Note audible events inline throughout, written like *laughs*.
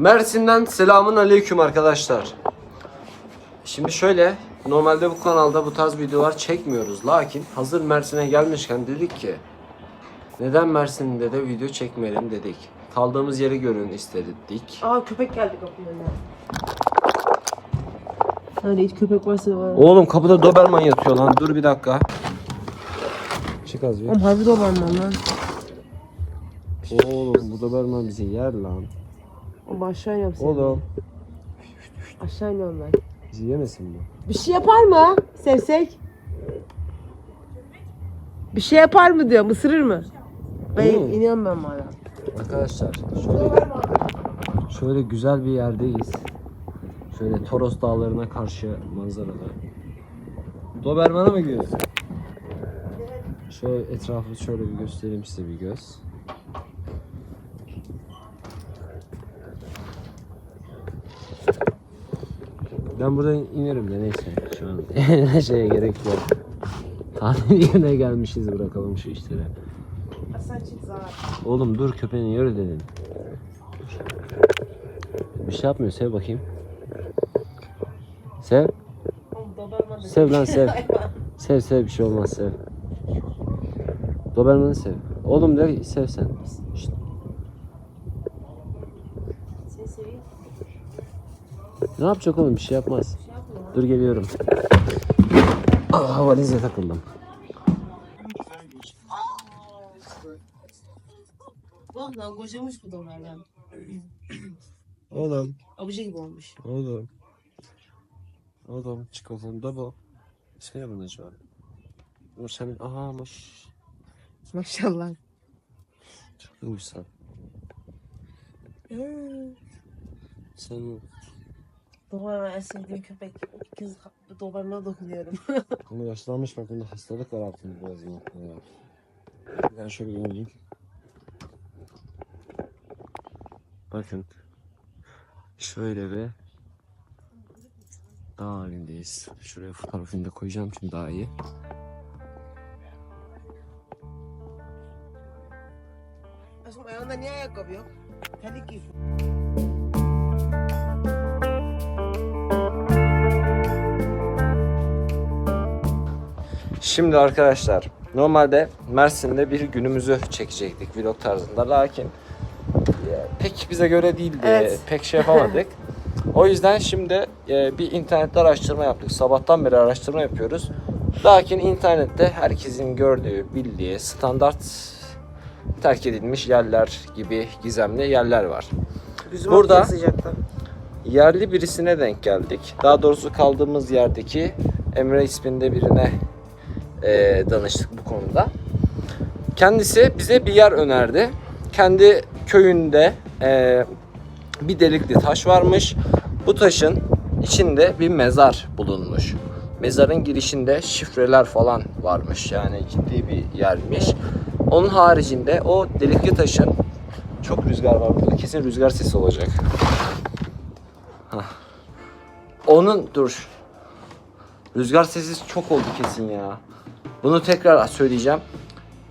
Mersin'den selamun aleyküm arkadaşlar. Şimdi şöyle normalde bu kanalda bu tarz videolar çekmiyoruz. Lakin hazır Mersin'e gelmişken dedik ki neden Mersin'de de video çekmeyelim dedik. Kaldığımız yeri görün istedik. Aa köpek geldi kapının önüne. Hani hiç köpek varsa var. Oğlum kapıda Doberman yatıyor lan. Dur bir dakika. Çık az bir. Oğlum harbi dolanmam lan. Oğlum bu Doberman bizi yer lan. Oğlum aşağı iniyorum seni. Oğlum Aşağı iniyorum ben. bizi yemesin bu. Bir şey yapar mı? Sevsek. Bir şey yapar mı diyor. Isırır mı? Ben Hmm. iniyorum ben bana. Arkadaşlar şöyle şöyle güzel bir yerdeyiz. Şöyle Toros dağlarına karşı manzaralı. Doberman'a mı gidiyoruz? Şöyle etrafı şöyle bir göstereyim size bir göz. Ben buradan inerim de neyse şu an *laughs* şeye gerek yok. Tatil yerine gelmişiz bırakalım şu işleri. Oğlum dur köpeğini yürü dedim. Bir şey yapmıyor sev bakayım. Sev. Sev lan sev. Sev sev bir şey olmaz sev. Doberman'ı sev. Oğlum de sev sen. Ne yapacak oğlum bir şey yapmaz. Dur geliyorum. Ah, valize takıldım. Bak lan kocamış bu dolardan. Oğlum. Abuca gibi olmuş. Oğlum. Oğlum çikolatamda bu. Şey yapın acaba. Bu senin aha maş. Maşallah. Çok uysan. Sen Doberman en sevdiğim köpek. İlk kez Doberman'a dokunuyorum. *laughs* ama yaşlanmış bak bunda hastalık var altında biraz yine. Ben şöyle ineyim. Bakın. Şöyle bir dağ halindeyiz. Şuraya fotoğrafını da koyacağım şimdi daha iyi. Aşkım ayağında niye ayakkabı yok? Terlik giy. Şimdi arkadaşlar normalde Mersin'de bir günümüzü çekecektik vlog tarzında lakin e, pek bize göre değildi. Evet. Pek şey yapamadık. *laughs* o yüzden şimdi e, bir internette araştırma yaptık. Sabahtan beri araştırma yapıyoruz. Lakin internette herkesin gördüğü, bildiği standart terk edilmiş yerler gibi gizemli yerler var. Yüzüm Burada- Burada. sıcakta. yerli birisine denk geldik. Daha doğrusu kaldığımız yerdeki Emre isminde birine e, danıştık bu konuda. Kendisi bize bir yer önerdi. Kendi köyünde e, bir delikli taş varmış. Bu taşın içinde bir mezar bulunmuş. Mezarın girişinde şifreler falan varmış. Yani ciddi bir yermiş. Onun haricinde o delikli taşın çok rüzgar var burada. Kesin rüzgar sesi olacak. Onun dur. Rüzgar sesi çok oldu kesin ya. Bunu tekrar söyleyeceğim.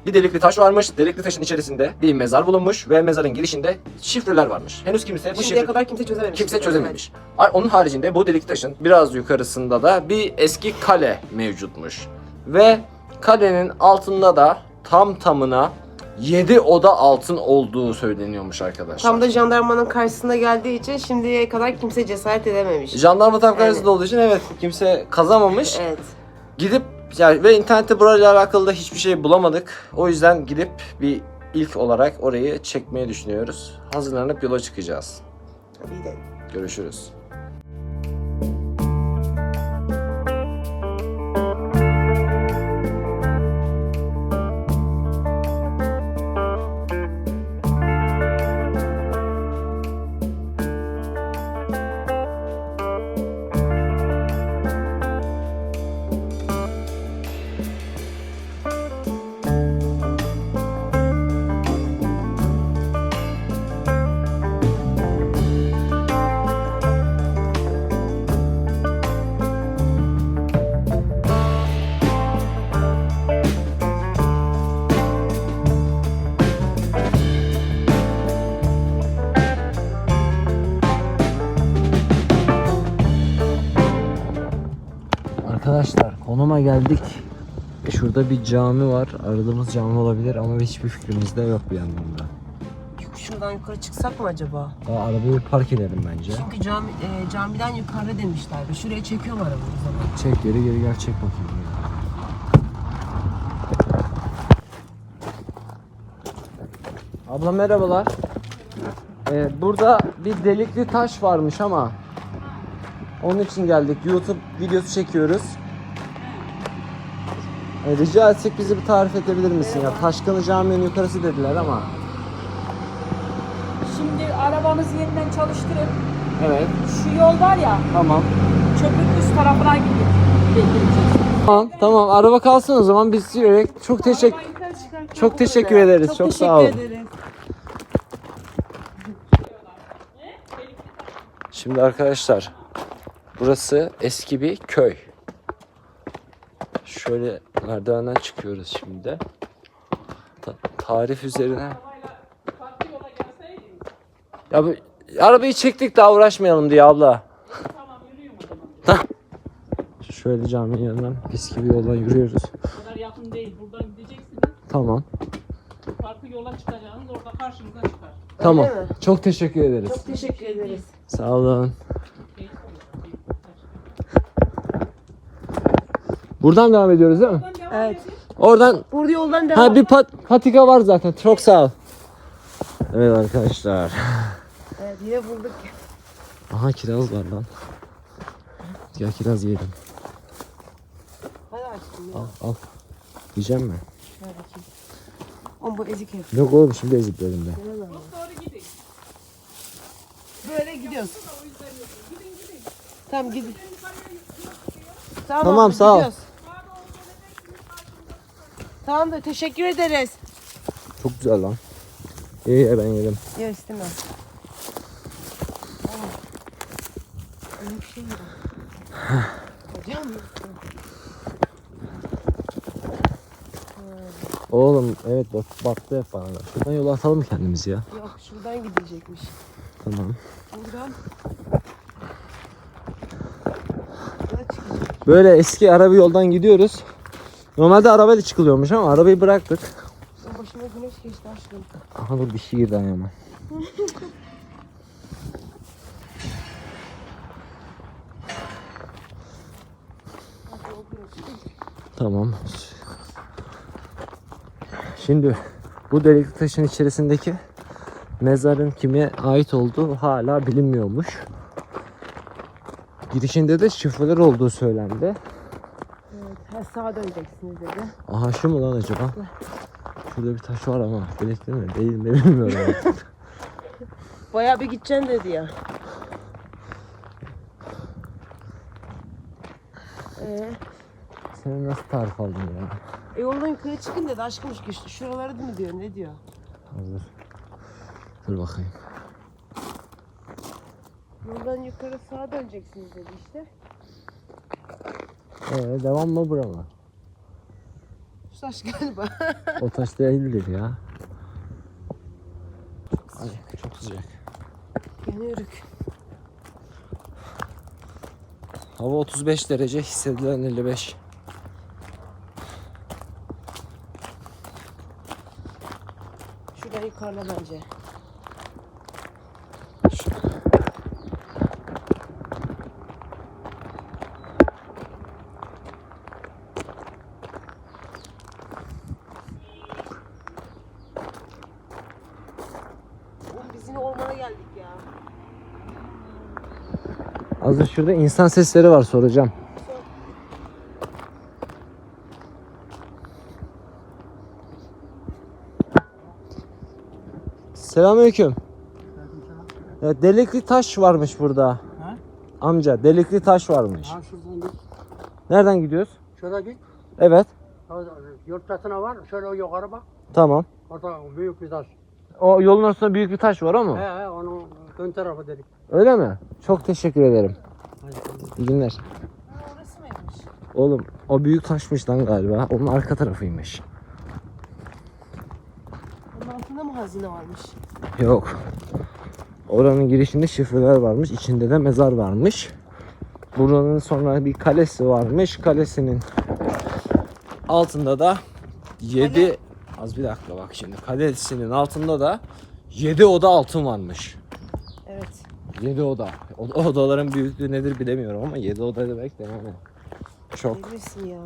Bir delikli taş varmış. Delikli taşın içerisinde bir mezar bulunmuş ve mezarın girişinde şifreler varmış. Henüz kimse bu Şimdiye şifre kadar kimse çözememiş. kimse çözememiş. Onun haricinde bu delikli taşın biraz yukarısında da bir eski kale mevcutmuş. Ve kalenin altında da tam tamına 7 oda altın olduğu söyleniyormuş arkadaşlar. Tam da jandarmanın karşısında geldiği için şimdiye kadar kimse cesaret edememiş. Jandarma tam karşısında Evet. olduğu için evet kimse kazamamış. Evet. Gidip yani ve internette burayla alakalı da hiçbir şey bulamadık. O yüzden gidip bir ilk olarak orayı çekmeyi düşünüyoruz. Hazırlanıp yola çıkacağız. Hadi gidelim. Görüşürüz. Geldik. Şurada bir cami var. Aradığımız cami olabilir ama hiçbir fikrimiz de yok bir yandan da. Şuradan yukarı çıksak mı acaba? Daha arabayı park edelim bence. Çünkü cami, e, camiden yukarı demişlerdi. Şuraya çekiyorum arabamı o zaman. Çek geri geri gel çek bakayım. Abla merhabalar. Ee, burada bir delikli taş varmış ama onun için geldik. YouTube videosu çekiyoruz. Ee, rica etsek bizi bir tarif edebilir misin ya? Taşkını Camii'nin yukarısı dediler ama. Şimdi arabanızı yeniden çalıştırın. Evet. Şu yol var ya, Tamam. çöpün üst tarafına gidiyor. Getireceğiz. Tamam, tamam. Araba kalsın o zaman biz yürüyerek. Çok teşekkür çok teşekkür ederiz. Çok, sağ olun. Şimdi arkadaşlar burası eski bir köy. Şöyle merdivenden çıkıyoruz şimdi. Ta- tarif üzerine. Ya bu arabayı çektik daha uğraşmayalım diye abla. Tamam. *laughs* Şöyle caminin yanından eski bir yoldan yürüyoruz. O kadar yakın değil. Buradan gideceksiniz. Tamam. Farklı yola çıkacaksınız. Orada karşınıza çıkar. Tamam. mi? Çok teşekkür ederiz. Çok teşekkür ederiz. Sağ olun. Buradan devam ediyoruz değil mi? Evet. Oradan Burada yoldan devam. Ha bir pat patika var zaten. Çok sağ ol. Evet arkadaşlar. Evet yine bulduk. Aha kiraz var lan. Gel kiraz yiyelim. Hadi açtım ya. Al al. Yiyecek mi? Bakayım. Oğlum bu ezik herif. Yok oğlum şimdi eziklerim de. Böyle gidiyoruz. Tamam gidin. Tamam, Tamam, sağ ol. gidiyoruz. Tamam da teşekkür ederiz. Çok güzel lan. İyi ye ben yedim. Yok istemem. Öyle bir şey mi? Hocam Oğlum evet bak battı hep bana. da. Şuradan yol atalım kendimizi ya. yok şuradan gidecekmiş. Tamam. Buradan. Buradan çıkacak. Böyle eski araba yoldan gidiyoruz. Normalde arabayla çıkılıyormuş ama arabayı bıraktık. Başıma güneş geçti aşkım. Aha dur bir şey girdi ayağıma. Tamam. Şimdi bu delikli taşın içerisindeki mezarın kime ait olduğu hala bilinmiyormuş. Girişinde de şifreler olduğu söylendi. Ha, sağa döneceksiniz dedi. Aha şu mu lan acaba? Şurada bir taş var ama delikli mi değil mi bilmiyorum artık. *laughs* Bayağı bir gideceksin dedi ya. Ee, Sen nasıl tarif aldın ya? e yoldan yukarı çıkın dedi aşkım şu işte. Şuraları mı diyor ne diyor? Hazır. Dur bakayım. Yoldan yukarı sağa döneceksiniz dedi işte. Ee, devam mı bura mı? Şu taş galiba. O taş değildir ya. Ay çok sıcak. Yanıyoruz. Hava 35 derece hissedilen 55. Şuradan yukarıda bence. Oğlum biz yine ormana geldik ya. Hazır şurada insan sesleri var soracağım. Selamünaleyküm. Ya delikli taş varmış burada. Ha? Amca delikli taş varmış. Ha şuradan git. Nereden gidiyoruz? Şurada git. Evet. Orada Yurt çatına var. Şöyle o yukarı bak. Tamam. Orada büyük bir taş. O yolun ortasında büyük bir taş var ama. He he onun ön tarafı dedik. Öyle mi? Çok teşekkür ederim. İyi günler. Orası mıymış? Oğlum o büyük taşmış lan galiba. Onun arka tarafıymış. Onun altında mı hazine varmış? Yok. Oranın girişinde şifreler varmış. içinde de mezar varmış. Buranın sonra bir kalesi varmış. Kalesinin altında da 7 az bir dakika bak şimdi. Kalesinin altında da 7 oda altın varmış. Evet. 7 oda. O odaların büyüklüğü nedir bilemiyorum ama 7 oda demek de yani çok. Ya.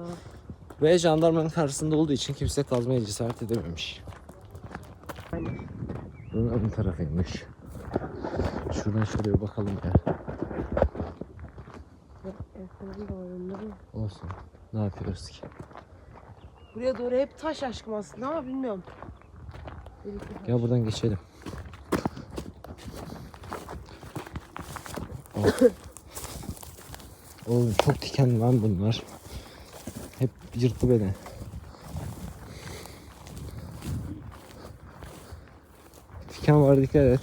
Ve jandarmanın karşısında olduğu için kimse kazmaya cesaret edememiş. Aynen. Bunun ön tarafıymış. Şuradan şuraya bakalım ya. Olsun. Ne yapıyoruz ki? Buraya doğru hep taş aşkım aslında ama bilmiyorum. Gel buradan geçelim. Oh. Oğlum çok diken lan bunlar. Hep yırttı beni. Diken var dikkat et.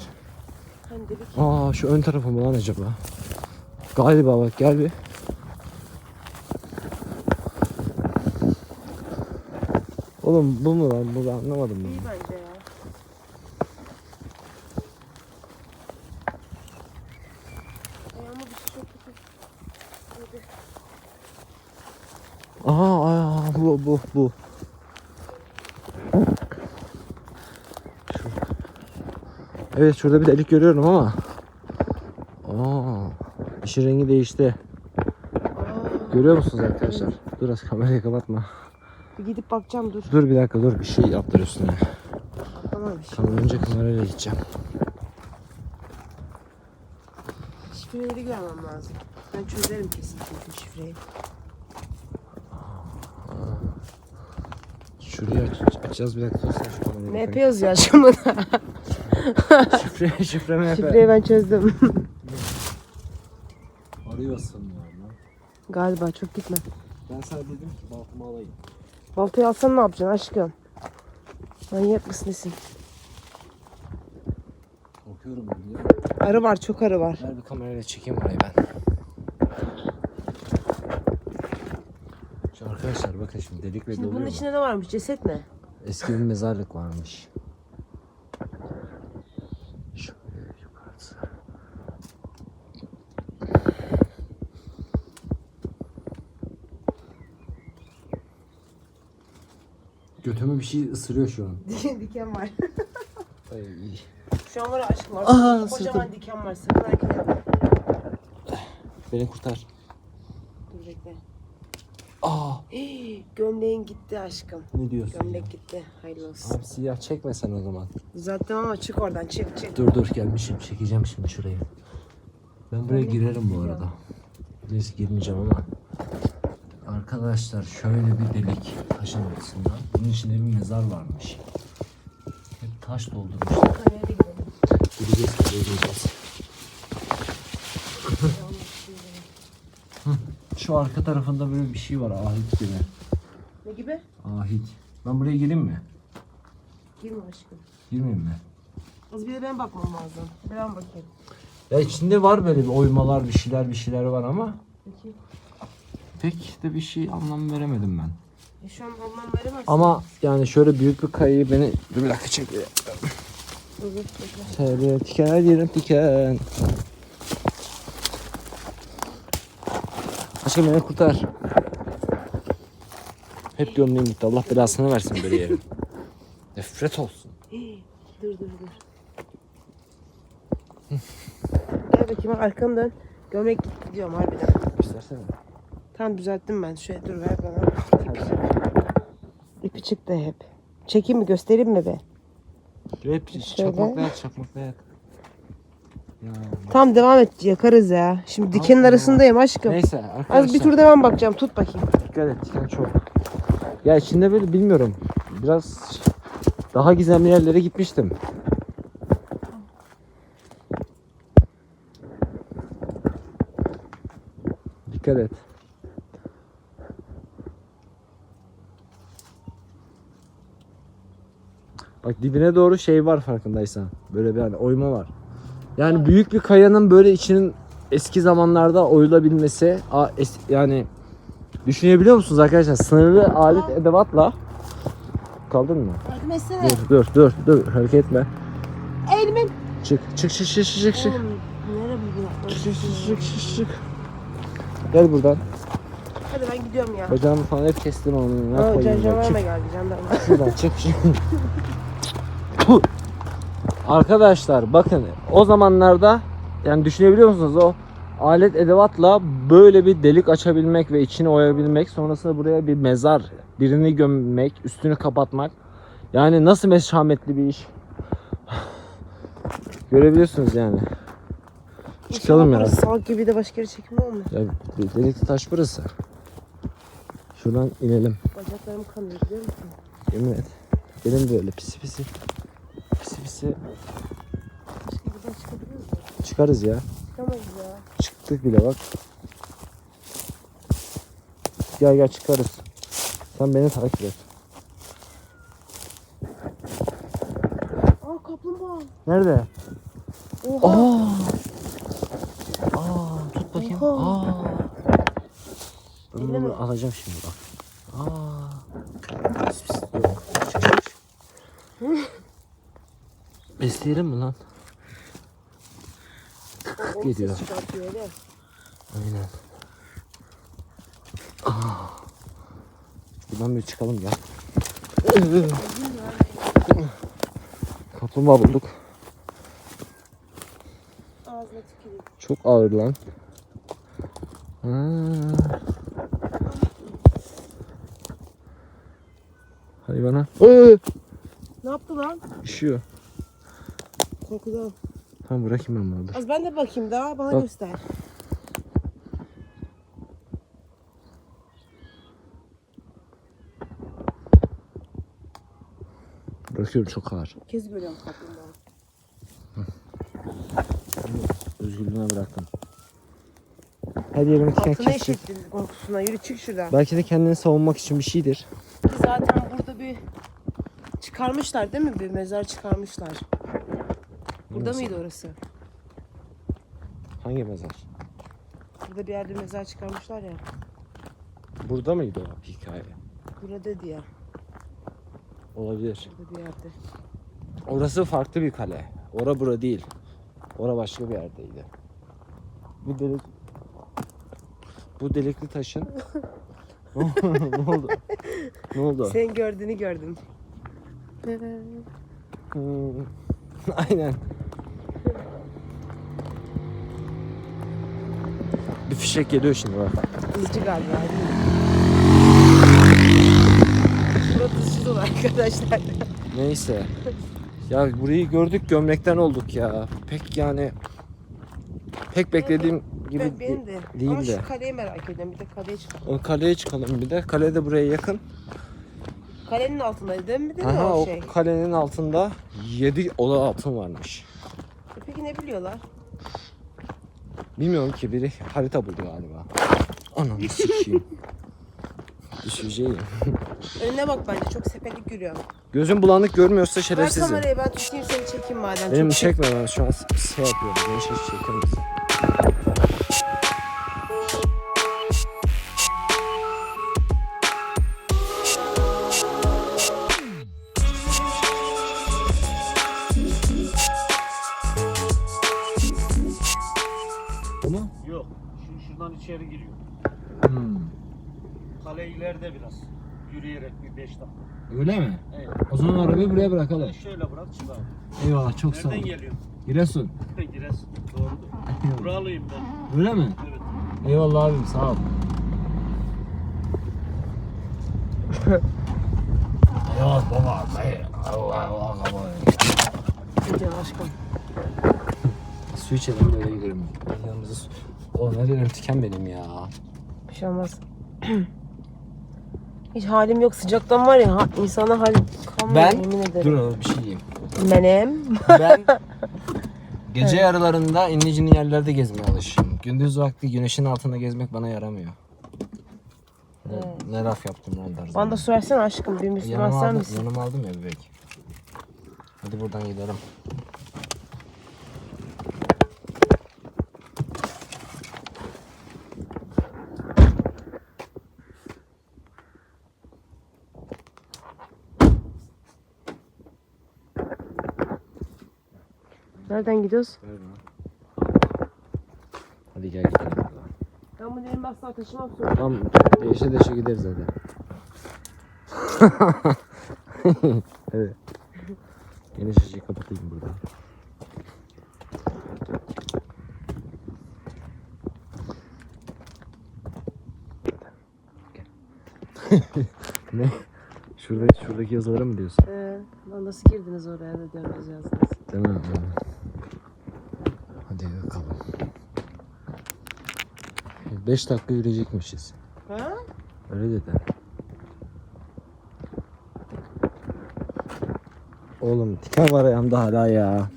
Aa şu ön tarafı mı lan acaba? Galiba bak gel bir. Oğlum bu mu lan? Bu anlamadım ben. iyi bence ya. Ayağıma bir şey çok kötü. Hadi. Aha, aa, bu bu. Evet şurada bir delik görüyorum ama. Aa, işin rengi değişti. Görüyor musunuz arkadaşlar? Dur az kamerayı kapatma. bir gidip bakacağım dur. Dur bir dakika dur bir şey yaptır üstüne. Bir şey. Tamam önce kamerayla gideceğim. Şifreleri görmem lazım. Ben çözerim kesin çünkü şifreyi. Şurayı aç, açacağız bir dakika. Ne yapıyoruz ya şimdi? Şifre, şifreme yapayım. Şifreyi ben çözdüm. Arıyorsun ya lan. Galiba çok gitme. Ben sana dedim ki baltamı alayım. Baltayı alsan ne yapacaksın aşkım? Manyak mısın nesin? Korkuyorum ben ya. Arı var çok arı var. Ver bir kamerayla çekeyim orayı ben. Arkadaşlar bakın şimdi delikle Şimdi bunun doluyor mu? içinde ne varmış ceset mi? Eski bir mezarlık varmış. Şöyle yukarısı. Götümü bir şey ısırıyor şu an. *laughs* diken var. Ay, iyi. Şu an var ya aşkım var. Aha, Kocaman sırtım. diken var. Sakın hareket etme. Beni kurtar. Aa, *gasps* Hii, Gömleğin gitti aşkım. ne diyorsun ya? Gömlek gitti. Hayırlı olsun. Abi siyah çekme sen o zaman. Düzelttim ama çık oradan çık çık. Dur dur gelmişim çekeceğim şimdi şurayı. Ben buraya girerim bu arada. Neyse girmeyeceğim ama. Arkadaşlar şöyle bir delik taşın arasında. Bunun içinde bir mezar varmış. Hep taş doldurmuşlar. Gidelim? Gideceğiz gideceğiz. Hı, Şu arka tarafında böyle bir şey var ahit gibi. Ne gibi? Ahit. Ben buraya gireyim mi? Girme aşkım. Girmeyeyim mi? Az bir de ben bakmam lazım. Ben bakayım. Ya içinde var böyle bir oymalar bir şeyler bir şeyler var ama Peki. pek de bir şey anlam veremedim ben. E şu an anlam veremezsin. Ama yani şöyle büyük bir kayayı beni dur bir dakika çek. Şöyle diken yerim diken. Aşkım beni kurtar. Hep gömleğim gitti. Allah belasını versin böyle yerin. *laughs* Nefret olsun. *gasps* Dur dur dur. *laughs* Gel bakayım arkanı dön. Gömlek gitti diyorum harbiden. İstersene. Tamam düzelttim ben. Şöyle dur ver bana. İpi, İpi çıktı hep. Çekeyim mi göstereyim mi be? Hep Şöyle. çakmakla yak. Tamam devam et yakarız ya. Şimdi dikenin arasındayım aşkım. Neyse arkadaşlar. Az bir tur devam bakacağım tut bakayım. Dikkat et diken çok. Ya içinde böyle bilmiyorum. Biraz daha gizemli yerlere gitmiştim. Dikkat et. Bak dibine doğru şey var farkındaysan. Böyle bir hani oyma var. Yani büyük bir kayanın böyle içinin eski zamanlarda oyulabilmesi yani Düşünebiliyor musunuz arkadaşlar? Sınırlı alet edevatla Kaldın mı? Etsene. Dur dur dur dur hareket etme. Elimin. Çık çık çık çık çık çık. Oğlum, Çık çık çık çık çık çık. Gel buradan. Hadi ben gidiyorum ya. Bacağımı falan hep kestim onu. Ne ben? jandarma Çık geldi jandarma. şuradan çık. Puh. *laughs* Arkadaşlar bakın o zamanlarda yani düşünebiliyor musunuz? O alet edevatla böyle bir delik açabilmek ve içini oyabilmek sonrasında buraya bir mezar birini gömmek üstünü kapatmak. Yani nasıl meşametli bir iş? *sighs* Görebiliyorsunuz yani. Çıkalım ya Salak gibi de başka yere çekim olmuyor. ya delikli taş burası. Şuradan inelim. Bacaklarım kanıyor biliyor musun? yemin et. Benim de öyle pisi pisi pisi pisi Başka buradan çıkabiliyoruz mu? çıkarız ya Çıkamayız ya. Çıktık bile bak. Gel gel çıkarız. Sen beni takip et. Aa kaplumbağa. Nerede? Oha. Aa. Aa, tut bakayım. Oha. Aa. Ben bunu alacağım şimdi bak. Aa. Pis pis. Yok. Çık, çık, çık. Besleyelim mi lan? Onu Geliyor. Aynen. Aa. Buradan bir çıkalım ya. Kaplumbağa bulduk. Çok ağır lan. Ha. Hayvana. Ee, Ne yaptı lan? üşüyor. Korkudan. Tamam bırakayım ben bunu. dur. Az ben de bakayım daha bana Bak. göster. Bırakıyorum çok ağır. Kez görüyorum kaplumbağa. Özgürlüğüne bıraktım. Her yerimi diken Altına kesecek. eşittin korkusuna. Yürü çık şuradan. Belki de kendini savunmak için bir şeydir. Zaten burada bir çıkarmışlar değil mi? Bir mezar çıkarmışlar. Burada mıydı orası? Hangi mezar? Burada bir yerde mezar çıkarmışlar ya. Burada mıydı o hikaye? Burada diye. Olabilir. Burada bir yerde. Orası farklı bir kale. Ora bura değil. Ora başka bir yerdeydi. Bu delik bu delikli taşın *laughs* ne oldu? Ne oldu? Senin gördüğünü gördüm. Hmm, *laughs* Aynen. Bir fişek geliyor şimdi bak. Hızcı galiba. Hızcı dolu arkadaşlar. *laughs* Neyse. Ya burayı gördük gömlekten olduk ya. Pek yani pek beklediğim gibi Evet, benim de. değil Ama de. şu kaleyi merak ediyorum. Bir de kaleye çıkalım. O kaleye çıkalım bir de. Kale de buraya yakın. Kalenin altındaydı değil mi? Değil mi Aha o şey? kalenin altında 7 oda altın varmış. E Peki ne biliyorlar? Bilmiyorum ki biri harita buldu galiba. Ananı *laughs* sikeyim. Düşeceğim. Önüne bak bence çok sepelik görüyor. Gözüm bulanık görmüyorsa Ver şerefsizim. kamerayı ben tutayım seni çekeyim madem. Benim çok çekme ben şu an şey yapıyorum. Şey çeker misin? İleride biraz. Yürüyerek bir 5 dakika. Öyle mi? Evet. O zaman arabayı buraya bırakalım. Şöyle bırak çık abi. Eyvallah çok sağ ol. Nereden geliyorsun? Giresun. Giresun. Doğrudur. Buralıyım ben. Öyle mi? Evet. Eyvallah abim sağ ol. Eyvallah baba. Allah Allah Allah. Gidiyor aşkım. Su içelim de öyle gidelim. Yanımıza su. Oğlum her yerim tiken benim ya. Bir şey olmaz. *clears throat* Hiç halim yok. Sıcaktan var ya ha, insana hal kalmıyor Ben yemin ederim. dur oğlum bir şey diyeyim. Benim. Ben *laughs* gece yarılarında inlicinin yerlerde gezmeye alışığım. Gündüz vakti güneşin altında gezmek bana yaramıyor. Ne, ne laf yaptım lan tarzı. Bana da su versene aşkım. Bir Müslüman Yanıma sen aldım, misin? yanıma aldım ya bebek. Hadi buradan gidelim. Nereden gidiyoruz? Hadi gel gidelim buradan. Ben bunu elimde asla taşımam sonra. Tam değişe değişe gideriz hadi. *laughs* evet. Yeni şişeyi kapatayım burada. *laughs* ne? Şuradaki, şuradaki yazıları mı diyorsun? Ee, nasıl girdiniz oraya da diyorsunuz yazdınız. Değil mi? Hadi bakalım. 5 dakika yürüyecekmişiz. Ha? Öyle dedi. Oğlum diken var ayağımda hala ya.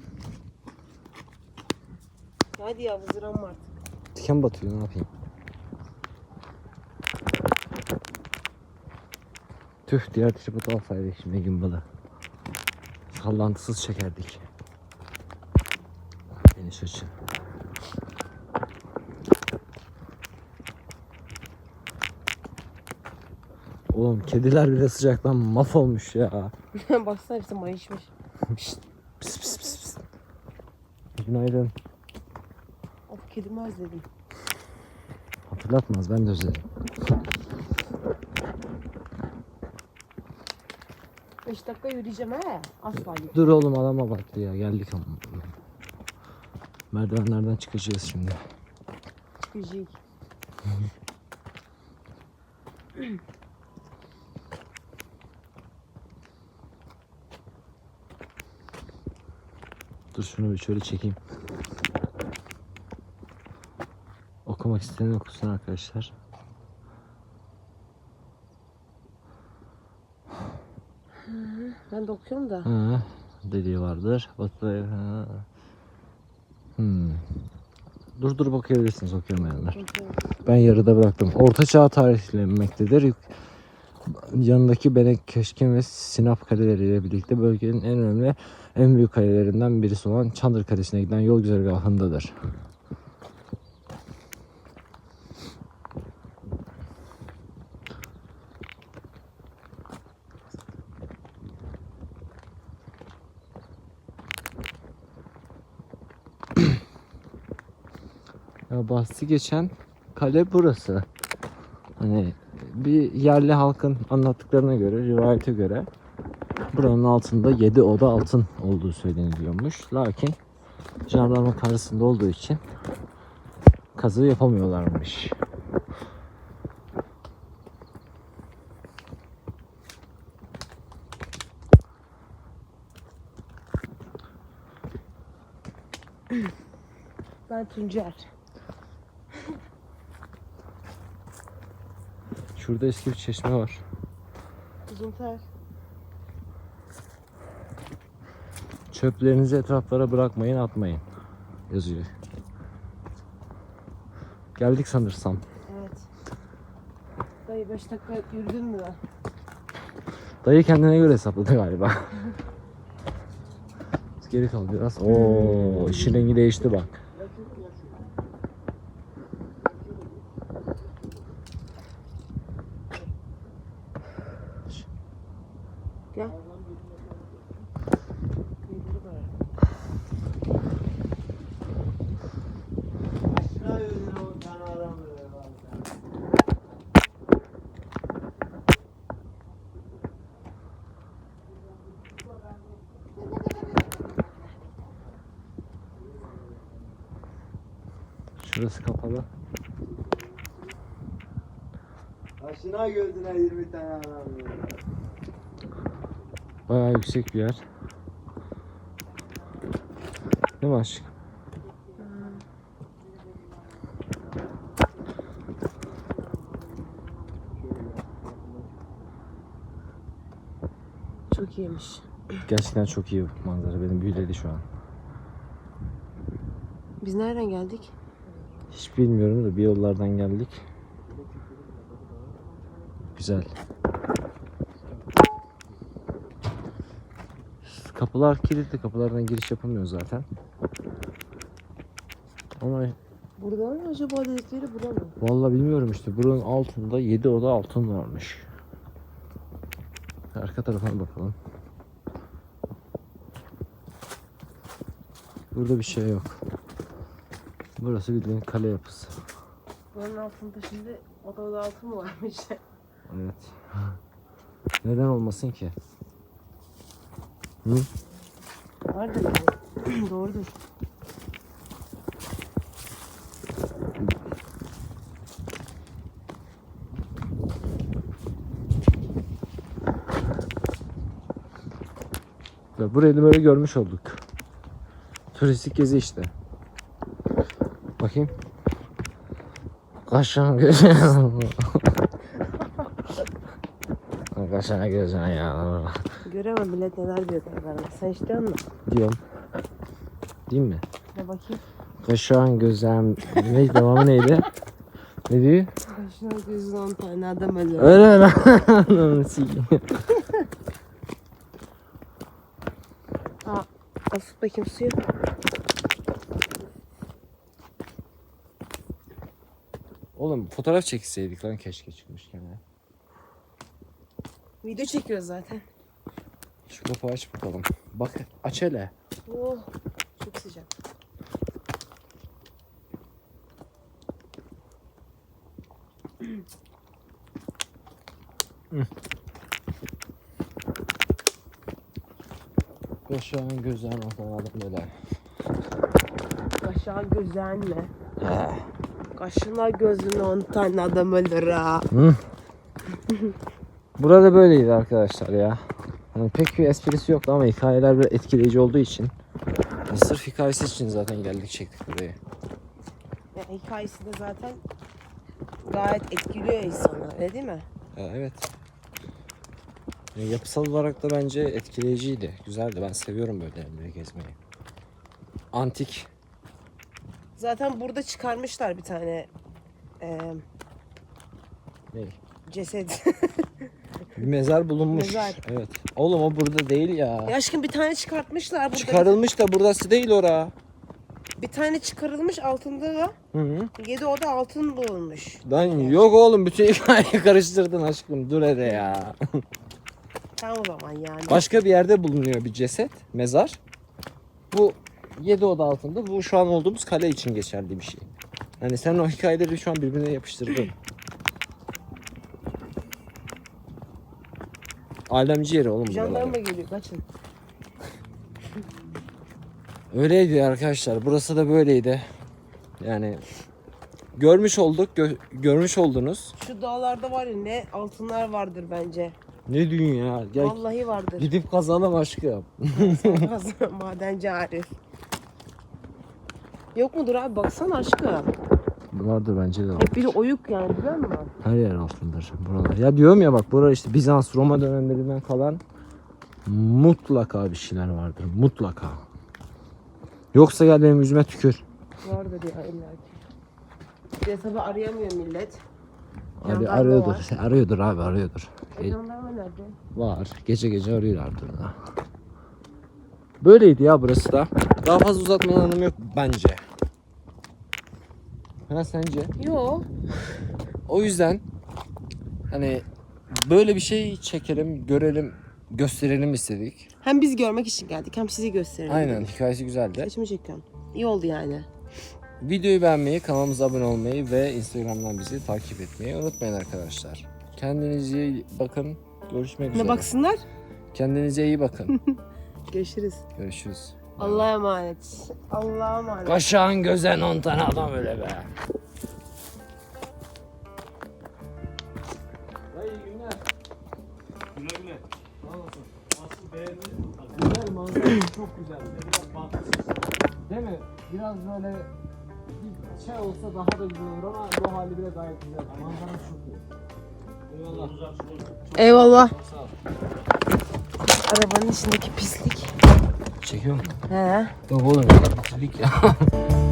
Hadi ya hızıram artık. Diken batıyor ne yapayım? Tüh diğer tripodu alsaydık şimdi gimbalı. Sallantısız çekerdik. Geniş açı. Oğlum kediler bile sıcaktan mahvolmuş ya. *laughs* Baksana hepsi mayışmış. Pis pis pis pis. Günaydın. Of kedimi özledim. Hatırlatmaz ben de özledim. 5 dakika yürüyeceğim he. Asla. Dur oğlum adama baktı ya geldik ama. Merdivenlerden çıkacağız şimdi. Çıkacak. Dur şunu bir şöyle çekeyim. Okumak isteyen okusun arkadaşlar. Ben de okuyorum da. Ha, dediği vardır. Batı ha. Hmm. Dur dur bakabilirsiniz okuyamayanlar. Ben yarıda bıraktım. Orta çağ tarihlenmektedir. Yanındaki Benek Köşkün ve Sinop kaleleriyle birlikte bölgenin en önemli en büyük kalelerinden birisi olan Çandır Kalesi'ne giden yol güzergahındadır. Bahsi geçen kale burası. Hani bir yerli halkın anlattıklarına göre, rivayete göre buranın altında 7 oda altın olduğu söyleniliyormuş. Lakin jandarma karşısında olduğu için kazı yapamıyorlarmış. Ben Tuncer. Şurada eski bir çeşme var. Uzunfer. Çöplerinizi etraflara bırakmayın, atmayın. Yazıyor. Geldik sanırsam. Evet. Dayı 5 dakika yürüdün mü lan? Dayı kendine göre hesapladı galiba. *laughs* Geri kal biraz. Oo, işin rengi değişti bak. Gel. Şurası kapalı. Aşina gözüne 20 tane adam. Bayağı yüksek bir yer. Değil mi aşkım? Çok iyiymiş. Gerçekten çok iyi manzara. Beni büyüledi şu an. Biz nereden geldik? Hiç bilmiyorum da bir yollardan geldik. Güzel. Kapılar kilitli. Kapılardan giriş yapılmıyor zaten. Ama Burada mı acaba dedikleri bura mı? vallahi bilmiyorum işte. Buranın altında 7 oda altın varmış. Arka tarafına bakalım. Burada bir şey yok. Burası bildiğin kale yapısı. Bunun altında şimdi odada altı mı varmış? *laughs* Evet. Neden olmasın ki? Hı? Vardır. *clears throat* Doğrudur. Burayı böyle görmüş olduk. Turistik gezi işte. Bakayım. Kaşan *laughs* Kaşan gözüne ya. Göremem millet neler diyor bana. Sen istiyor musun? Diyorum. Değil mi? Ne bakayım. Kaşan gözüm. Ne devamı neydi? Ne diyor? Başına gözün on tane adam ölüyor. Öyle lan. *laughs* Ananı sikeyim. Aa, asıp bakayım suyu. Oğlum fotoğraf çekseydik lan keşke çıkmışken ya. Video çekiyoruz zaten. Şu kapağı aç bakalım. Bak aç hele. Oh, çok sıcak. Kaşan gözüm falan böyle. Kaşağı gözenle. Kaşına gözüne on tane adam ölür ha. *laughs* Burada böyleydi arkadaşlar ya. Yani pek bir esprisi yoktu ama hikayeler biraz etkileyici olduğu için. Yani sırf hikayesi için zaten geldik çektik burayı. Yani hikayesi de zaten gayet etkiliyor insanı öyle değil mi? Ya, evet. Yani yapısal olarak da bence etkileyiciydi. Güzeldi. Ben seviyorum böyle yerleri gezmeyi. Antik. Zaten burada çıkarmışlar bir tane e, Ne? ceset. *laughs* Bir mezar bulunmuş. Mezar. Evet. Oğlum o burada değil ya. ya aşkım bir tane çıkartmışlar burada. Çıkarılmış da burası değil ora. Bir tane çıkarılmış altında da Hı hı. yedi oda altın bulunmuş. Lan yok oğlum bütün hikayeyi *laughs* karıştırdın aşkım. Dur hele ya. *laughs* Tamam o zaman yani. Başka bir yerde bulunuyor bir ceset, mezar. Bu 7 oda altında. Bu şu an olduğumuz kale için geçerli bir şey. Hani sen o hikayeleri şu an birbirine yapıştırdın. *clears throat* Alemci yeri oğlum buralar. Jandarma geliyor kaçın. Öyleydi arkadaşlar. Burası da böyleydi. Yani görmüş olduk, gö- görmüş oldunuz. Şu dağlarda var ya ne altınlar vardır bence. Ne dünya? Gel Vallahi vardır. gidip kazanalım aşkım. *laughs* Madenci Arif. Yok mudur abi baksana aşkım. Vardır bence de. Hep biri oyuk yani biliyor musun? Her yer altındır buralar. Ya diyorum ya bak buralar işte Bizans Roma dönemlerinden kalan mutlaka bir şeyler vardır. Mutlaka. Yoksa gel benim yüzüme tükür. Vardır ya illa ki. Tabi arayamıyor millet. Jandarma arıyordur. var. Arıyordur abi arıyordur. E, E, jandarma nerede? var. Gece gece arıyorlardır da. Böyleydi ya burası da. Daha fazla uzatmanın anlamı yok bence. Ha sence? Yo. O yüzden hani böyle bir şey çekelim, görelim, gösterelim istedik. Hem biz görmek için geldik hem sizi gösterelim. Aynen hikayesi güzeldi. Saçımı çekiyorum. İyi oldu yani. Videoyu beğenmeyi, kanalımıza abone olmayı ve Instagram'dan bizi takip etmeyi unutmayın arkadaşlar. Kendinize iyi bakın. Görüşmek üzere. Ne baksınlar? Kendinize iyi bakın. *laughs* Görüşürüz. Görüşürüz. Allah'a emanet. Allah'a emanet. Kaşağın gözen 10 tane adam öyle be. iyi günler. Güle güle. Nasıl beğendin? Güzel manzarası *clears throat* çok güzel. Biraz bağımsız. Değil mi? Biraz böyle bir şey olsa daha da güzel olur ama bu hali bile gayet güzel. Manzara çok iyi. Eyvallah. Eyvallah. Sağ. Arabanın içindeki pislik. Çekiyor musun? He. Yok oğlum bitirdik ya. *laughs*